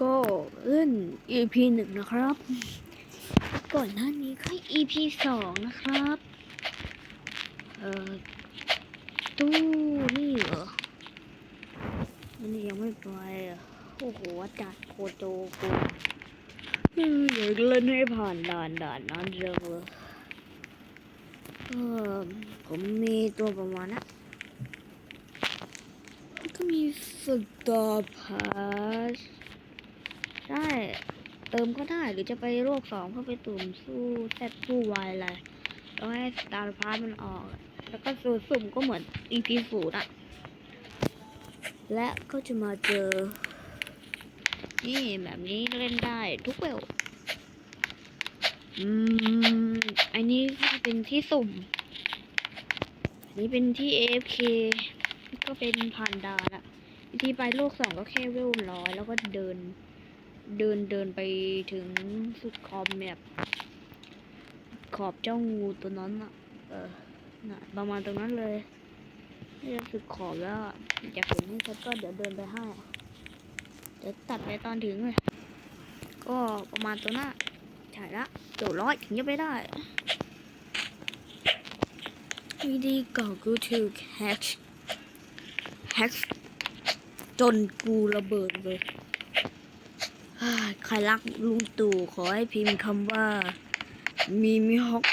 ก็เล่น EP หนึ่งนะครับ ก่อนหน้านี้ก็ EP สองนะครับ เอ่อ ตู้นี่เหรออันนี้ยังไม่ไปอะโอ้โหอาจารย์โคโจกูอืมอยากเล่นให้ผ่านด่านด่านนั้นเร็วเลยเออผมมีตัวประมาณนะก็มีสตาร์พาส ใช่ เติมก็ได้หรือจะไปโลกสองเพื่อไปตุ่มสู้แซดสู้วายอะไรต้องให้สตาร์พาสมันออก แล้วก็สูสุ่มก็เหมือน EP ศูนย์อะและก็จะมาเจอ นี่แบบนี้เล่นได้ทุกเวลอืม อันนี้เป็นที่สุ่ม อันนี้เป็นที่ AFK ก็เป็นผ่านดานอะที่ไปโลกสองก็แค่เวลร้อยแล้วก็เดิน เดินเดินไปถึงสุดขอบแมปขอบเจ้างูตัวนั้นอะเออนะประมาณตรงนั้นเลยนี่จะสุดขอบแล้วอะอยากเห็นให้ชัดก็เดี๋ยวเดินไปให้เดี๋ยวตัดไปตอนถึงเลย ก็ประมาณตัวหน้าถ่ายละเดี๋ยวร้อยถึงจะไปได้วิธีก่ากูถูกแฮกแฮกจนกูระเบิดเลย ใครรักลุงตู่ขอให้พิมพ์คำว่า มีมิฮอก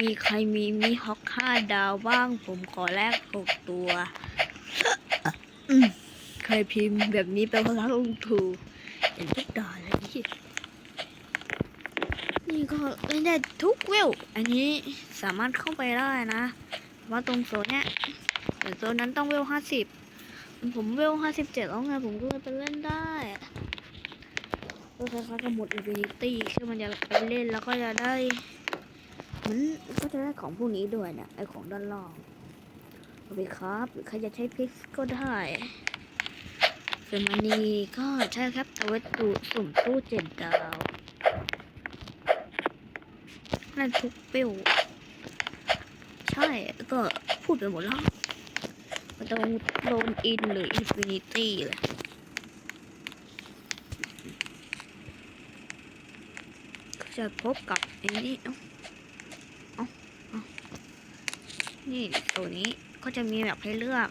มีใครมีมิฮอกห้าดาวบ้าง ผมขอแลกหกตัวใครพิมพ์แบบนี้แปลว่ารักลุงตู่เห็นทุกด่านเลยนี่นี่ก็เล่นได้ทุกเวล อันนี้สามารถเข้าไปได้นะ ว่าตรงโซนเนี้ยแต่โซนนั้นต้องเวลห้าสิบผมเวลห้าสิบเจ็ดแล้วไงผมก็เลยไปเล่นได้ ก็คล้ายๆกับหมดอินฟินิตี้คือมันจะไปเล่นแล้วก็จะได้มันก็จะได้ของพวกนี้ด้วยเนี่ยไอของด้านล่างเอาไปครับหรือใครจะใช้พิกก็ได้ส่วนมันนี่ก็ใช่ครับเอาไว้ตู้สุ่มตู้เจ็ดดาวนั่นทุกเปลวใช่ก็พูดไปหมดแล้วมันต้องโดนอินหรืออินฟินิตี้เลย จะพบกับไอ้นี่เอ้าเอ้านี่ตัวนี้ก็จะมีแบบให้เลือก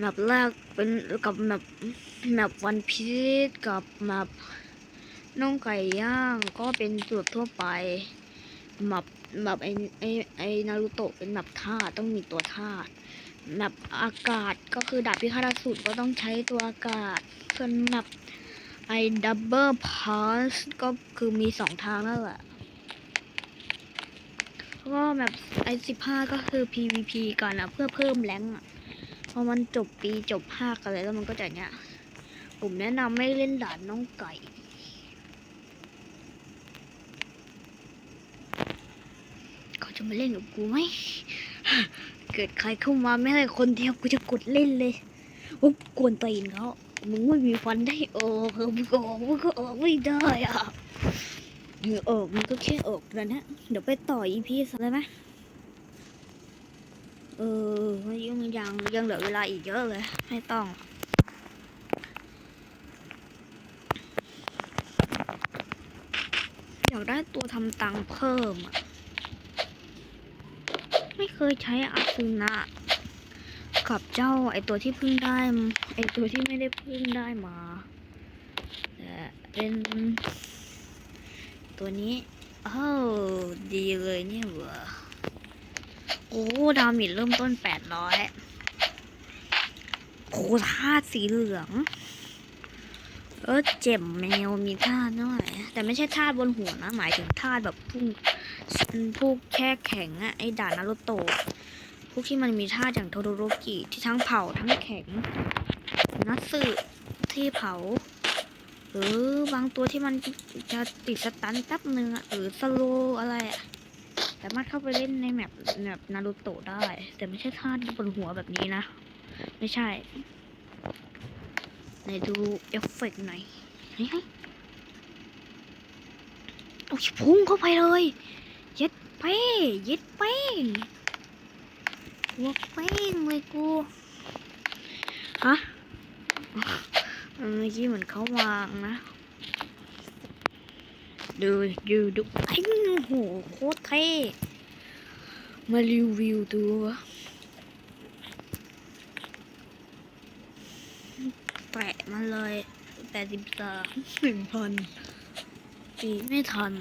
แบบแรกเป็นกับแบบแบบวันพีชกับแบบน่องไก่ย่างก็เป็นสูตรทั่วไปแบบแบบไอไอไอนารูโตะเป็นแบบธาตุต้องมีตัวธาตุแบบอากาศก็คือดาบพิฆาตสูรก็ต้องใช้ตัวอากาศส่วนแบบ ไอดับเบิลพาสก็คือมีสองทางนั่นแหละแล้วก็แบบไอสิบห้าก็คือ PVP ก่อนนะเพื่อเพิ่มแรงค์อะพอมันจบปีจบภาคอะไรแล้วมันก็จะเนี้ยผมแนะนำไม่เล่นด่านน้องไก่เขาจะมาเล่นกับกูไหม เกิดใครเข้ามาไม่ให้คนเดียวกูจะกดเล่นเลยโอ้กวนตีนเขา มึงไม่มีฟันได้ออกมึงก็ออกมึงก็ออกไม่ได้อะเหงื่ออกมันก็แค่ออกแล้วนะเดี๋ยวไปต่ออีพีสักได้ไหมเออยังยังยังเหลือเวลาอีกเยอะเลย ไม่ต้องอยากได้ตัวทำตังเพิ่มอะ ไม่เคยใช้อาซึนะ กับเจ้าไอตัวที่เพิ่งได้ไอตัวที่ไม่ได้เพิ่งได้มาแต่เป็นตัวนี้เอ้ดีเลยเนี่ยเหรอโอ้ดามิดเริ่มต้นแปดร้อยโอ้ธาตุสีเหลือง เออเจ็บแมวมีธาตุด้วย แต่ไม่ใช่ธาตุบนหัวนะ หมายถึงธาตุแบบพุ่งพวกแค่แข็งอะไอด่านนารุโตะ พวกที่มันมีท่าอย่างโทโดโรกิที่ทั้งเผาทั้งแข็ง นัตสึที่เผา หรือบางตัวที่มันจะติดสตันแป๊บนึงอหรือสโลอะไรอะสามารถเข้าไปเล่นในแมปแบบนารูโตะได้ แต่ไม่ใช่ท่าบนหัวแบบนี้นะ ไม่ใช่ไหนดูเอฟเฟกต์หน่อยเฮ้ยโอ้ยพุ่งเข้าไปเลย เย็ดเป้เย็ดเป้ง หัวเป้งเลยกู ฮะเออเมื่อกี้เหมือนเขาวางนะ ดูดูดูไอ้โอ้โหโคตรเท่มารีวิวตัวแปะมาเลยแปดสิบสามหนึ่งพันปีไม่ทัน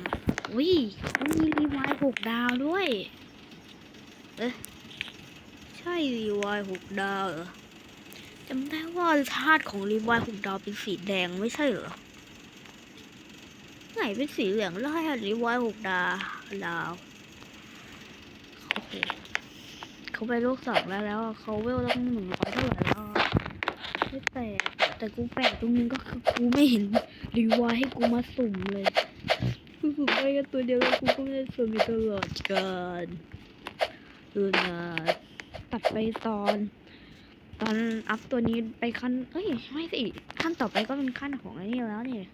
อุ้ยเขามีรีไวายหกดาวด้วย เอ๊ะ ใช่รีไวายหกดาวเหรอจำได้ว่าธาตุของรีไวายหกดาวเป็นสีแดงไม่ใช่เหรอ ไหนเป็นสีเหลืองแล้วให้รีไวายหกดาวดาวโอ้โหเขาไปโลกสองแล้วแล้วเขาเวลตั้งหนึ่งร้อยเท่าไหร่แล้วอะไม่แปลกแต่กูแปลกตรงนึงก็คือกูไม่เห็นรีไวายให้กูมาสุ่มเลยกูสุ่มได้แค่ตัวเดียวแล้วกูก็ไม่ได้สุ่มอยู่ตลอดกาลดูนะ ตัดไปตอน ตอนอัพตัวนี้ไปขั้นเอ้ยไม่สิขั้นต่อไปก็เป็นขั้นของไอ้นี่แล้วเนี่ย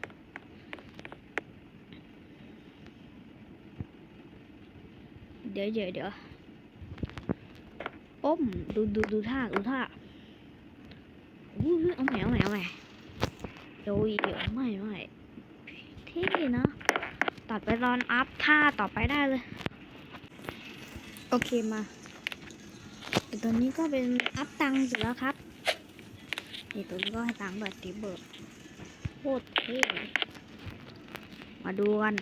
เดี๋ยวเดี๋ยวเดี๋ยวอ้มดูดูดูท่าดูท่าอู้หูเอาใหม่เอาใหม่เอาใหม่โดยเดี๋ยวไม่ไม่เท่นะ ตัดไปตอนอัพท่าต่อไปได้เลย โอเคมา แต่ตัวนี้ก็เป็นอัพตังค์อยู่แล้วครับนี่ตัวนี้ก็ให้ตังค์แบบตีเบิร์ดโคตรเท่มาดูกัน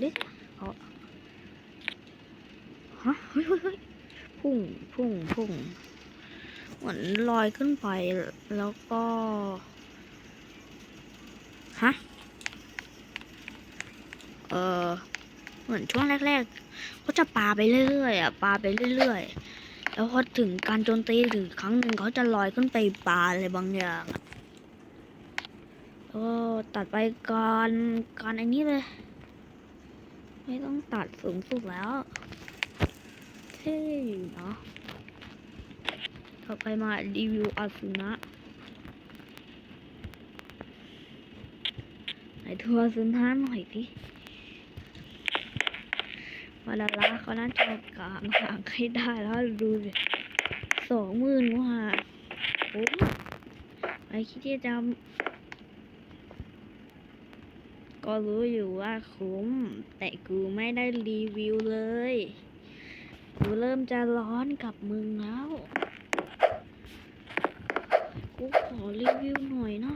เด็กเขาฮะเฮ้ยเฮ้ยเฮ้ยพุ่งพุ่งพุ่งเหมือนลอยขึ้นไปแล้วก็ฮะเออเหมือนช่วงแรกๆก็จะปาไปเรื่อยๆอะปาไปเรื่อยๆ แล้วพอถึงการโจมตีถึงครั้งหนึ่งเขาจะลอยขึ้นไปปาอะไรบางอย่างอะแล้วก็ตัดไปก่อนก่อนอันนี้เลย ไม่ต้องตัดสูงสุดแล้วเท่อยู่เนาะต่อไปมารีวิวอาสุนะไหนทัวร์สุนะหน่อยสิาดาราเขาน่าจะกลางหางให้ได้แล้วดูสิสองหมื่นว่าโอ้ไอคิดที่จะก็รู้อยู่ว่าคุ้ม แต่กูไม่ได้รีวิวเลย กูเริ่มจะร้อนกับมึงแล้ว กูขอรีวิวหน่อยนะ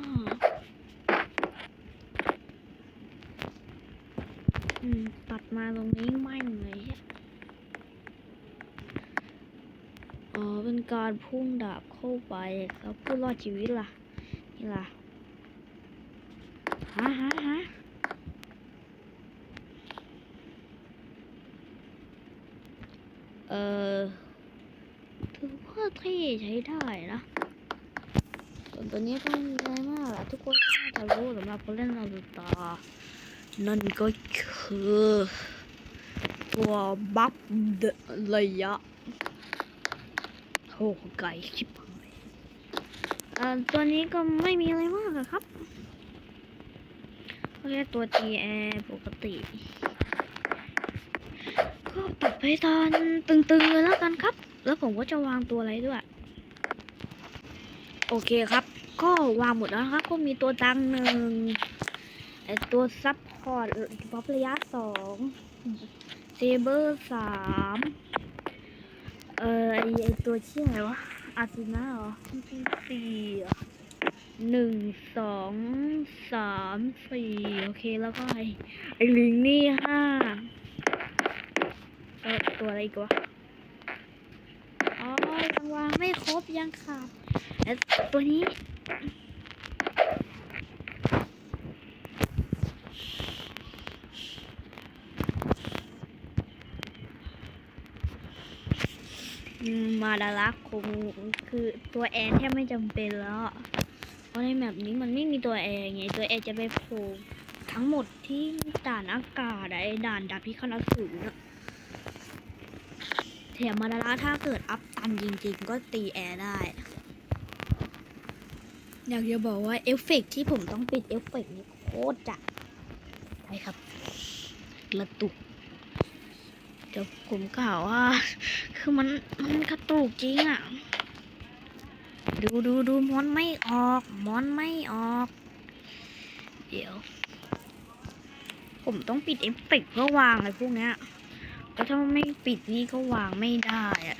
อื มาตรงนี้ไม่งเลยอะอ๋อเป็นการพุ่งดาบเข้าไปแล้วผู้รอดชีวิตล่ะ นี่ล่ะฮะฮะฮะเออถือว่าเท่ใช้ได้นะส่วนตัวนี้ก็ไม่มีอะไรมากอะทุกคนน่าจะรู้สำหรับคนเล่นนารูโตะ นั่นก็คือ ตัวบัฟเดระยะโหไก่ชิบหายตัวนี้ก็ไม่มีอะไรมากอะครับก็แค่ตัว G Air ปกติ ก็ตัดไปตอนตึงๆเลยแล้วกันครับ แล้วผมก็จะวางตัวอะไรด้วย โอเคครับ ก็วางหมดแล้วครับ ก็มีตัวตังหนึ่งไอตัวซับ พอร์ตป๊อประยะสองเซเบอร์สามเออไอไอตัวชื่ออะไรวะอาซูน่าเหรอสี่หรอหนึ่งสองสามสี่โอเคแล้วก็ไอไอลิงนี่ห้าเออตัวอะไรกวะอ๋อยังวางไม่ครบยังขาดและตัวนี้ มาดารักคงคือตัวแอร์แทบไม่จำเป็นแล้ว เพราะในแมปนี้มันไม่มีตัวแอร์ไงตัวแอร์จะไปโผล่ทั้งหมดที่ด่านอากาศไอ้ด่านดับพิฆาตอสูรอะแถมมาดาราถ้าเกิดอัพตันจริงๆ ก็ตีแอร์ได้ อยากจะบอกว่าเอฟเฟกต์ที่ผมต้องปิดเอฟเฟกต์นี่โคตรจัดไปครับกระตุก ดี๋ยวผมกล่าวว่า คือมันมันกระตุกจริงอะ ดูดูดูมอนไม่ออกมอนไม่ออก เดี๋ยว ผมต้องปิดเอฟเฟกต์เพื่อวางอะไรพวกเนี้ยแล้วถ้าไม่ปิดนี่ก็วางไม่ได้อะ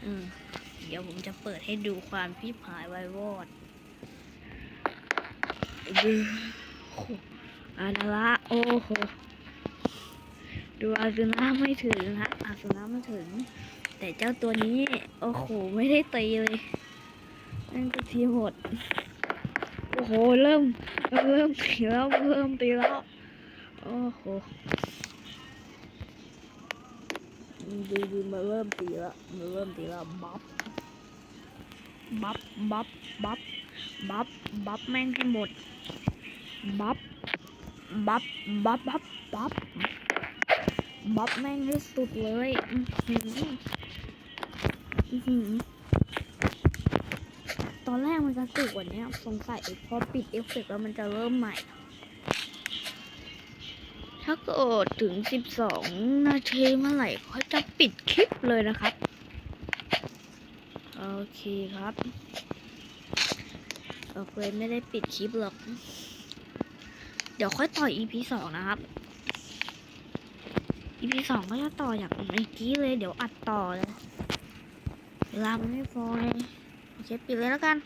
เออเดี๋ยวผมจะเปิดให้ดูความพิพายไววอดดูโอ้โหอานาระโอ้โห ดูอาซุนะไม่ถึงฮะอาซุนะไม่ถึง แต่เจ้าตัวนี้ โอ้โห ไม่ได้ตีเลยนั่นก็ทีหมดโอ้โห เริ่ม เริ่มตีแล้วเริ่มตีแล้ว โอ้โหดูดูมาเริ่มตีแล้วมาเริ่มตีแล้วบัฟบัฟบัฟบัฟบัฟบัฟแม่งให้หมดบัฟบัฟบัฟบัฟบัฟ บัฟแม่งให้สุดเลยอือหือตอนแรกมันจะสุกกว่านี้สงสัยพอปิดเอฟเฟกต์แล้วมันจะเริ่มใหม่ ถ้าเกิดถึง 12 นาทีเมื่อไหร่เขาจะปิดคลิปเลยนะครับ โอเคครับโอเคไม่ได้ปิดคลิปหรอก เดี๋ยวค่อยต่อ EP สองนะครับ EP สองก็จะต่ออย่างเมื่อกี้เลย เดี๋ยวอัดต่อเลย เวลามันไม่พอเลยโอเคปิดเลยแล้วกัน